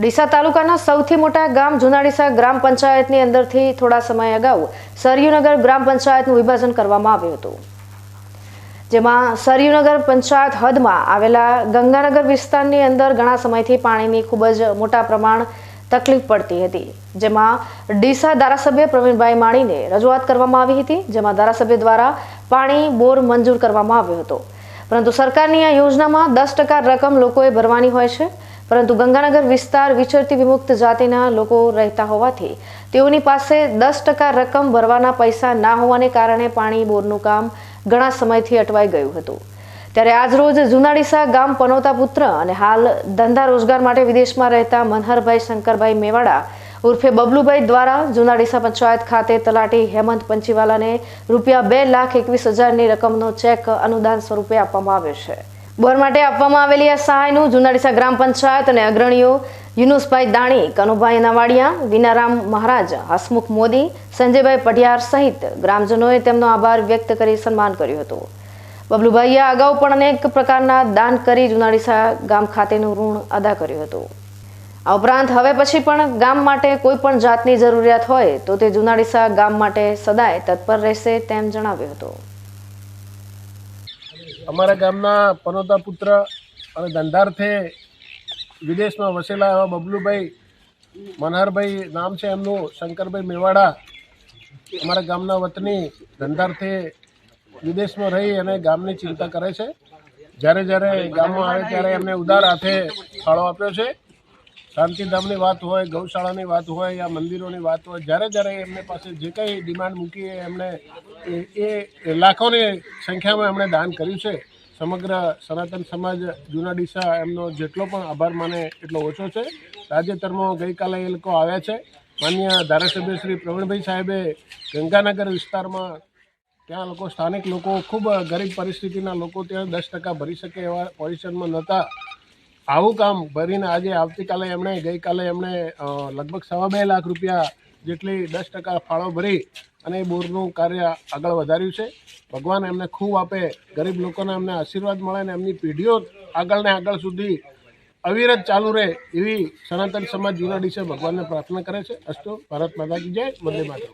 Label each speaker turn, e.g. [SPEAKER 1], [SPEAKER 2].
[SPEAKER 1] ડીસા તાલુકાના સૌથી મોટા ગામ જુનાડીસા ગ્રામ પંચાયતની અંદરથી થોડા સમય અગાઉ સરયુનગર ગ્રામ પંચાયતનું વિભાજન કરવામાં આવ્યું હતું. જેમાં સરયુનગર પંચાયત હદમાં આવેલા ગંગાનગર વિસ્તારની અંદર ઘણા સમયથી પાણીની ખૂબ જ મોટા પ્રમાણ તકલીફ પડતી હતી. જેમાં ડીસા ધારાસભ્ય પ્રવીણભાઈ માણીને રજૂઆત કરવામાં આવી હતી, જેમાં ધારાસભ્ય દ્વારા પાણી બોર મંજૂર કરવામાં આવ્યો હતો. પરંતુ સરકારની આ યોજનામાં દસ ટકા રકમ લોકોએ ભરવાની હોય છે. પરંતુ ગંગાનગર વિસ્તાર વિચરતી વિમુક્ત જાતિના લોકો રહેતા હોવાથી તેઓની પાસે દસ ટકા રકમ ભરવાના પૈસા ના હોવાને કારણે પાણી બોરનું કામ ઘણા સમયથી અટવાઈ ગયું હતું. ત્યારે આજરોજ જુનાડીસા ગામ પનોતા પુત્ર અને હાલ ધંધા રોજગાર માટે વિદેશમાં રહેતા મનહરભાઈ શંકરભાઈ મેવાડા ઉર્ફે બબલુભાઈ દ્વારા જુનાડીસા પંચાયત ખાતે તલાટી હેમંત પંચીવાલાને રૂપિયા બે લાખ એકવીસ હજારની રકમનો ચેક અનુદાન સ્વરૂપે આપવામાં આવ્યો છે. બોર માટે આપવામાં આવેલી આ સહાયનું જુનાડીસા ગ્રામ પંચાયત અને અગ્રણીઓ યુનુસભાઈ દાણી, કનુભાઈ નવાડિયા, વિનારામ મહારાજ, હસમુખ મોદી, સંજયભાઈ પઢિયાર સહિત ગ્રામજનોએ તેમનો આભાર વ્યક્ત કરી સન્માન કર્યું હતું. બબલુભાઈએ અગાઉ પણ અનેક પ્રકારના દાન કરી જુનાડીસા ગામ ખાતેનું ઋણ અદા કર્યું હતું. આ ઉપરાંત હવે પછી પણ ગામ માટે કોઈ પણ જાતની જરૂરિયાત હોય તો તે જુનાડીસા ગામ માટે સદાય તત્પર રહેશે તેમ જણાવ્યું હતું.
[SPEAKER 2] અમારા ગામના પનોતા પુત્ર અને ધંધાર્થે વિદેશમાં વસેલા એવા બબલુભાઈ મનહરભાઈ નામ છે એમનું, શંકરભાઈ મેવાડા અમારા ગામના વતની ધંધાર્થે વિદેશમાં રહી અને ગામની ચિંતા કરે છે. જ્યારે જ્યારે ગામમાં આવે ત્યારે એમને ઉદાર હાથે ફાળો આપ્યો છે. શાંતિધામની વાત હોય, ગૌશાળાની વાત હોય યા મંદિરોની વાત હોય, જ્યારે જ્યારે એમને પાસે જે કંઈ ડિમાન્ડ મૂકી એમણે એ લાખોની સંખ્યામાં એમણે દાન કર્યું છે. સમગ્ર સનાતન સમાજ જૂના ડીસા એમનો જેટલો પણ આભાર માને એટલો ઓછો છે. તાજેતરમાં ગઈકાલે એ લોકો આવ્યા છે. માન્ય ધારાસભ્ય શ્રી પ્રવીણભાઈ સાહેબે ગંગાનગર વિસ્તારમાં ત્યાં લોકો સ્થાનિક લોકો ખૂબ ગરીબ પરિસ્થિતિના લોકો ત્યાં દસ ટકા ભરી શકે એવા પોઝિશનમાં નહોતા. આવું કામ ભરીને આજે આવતીકાલે એમણે, ગઈકાલે એમણે લગભગ સવા બે લાખ રૂપિયા જેટલી દસ ટકા ફાળો ભરી અને એ બોરનું કાર્ય આગળ વધાર્યું છે. ભગવાન એમને ખૂબ આપે, ગરીબ લોકોને એમને આશીર્વાદ મળે અને એમની પેઢીઓ આગળ ને આગળ સુધી અવિરત ચાલુ રહે એવી સનાતન સમાજ જૂના દિવસે ભગવાનને પ્રાર્થના કરે છે. અસ્તુ, ભારત માતા કી જય, વંદે માતરમ.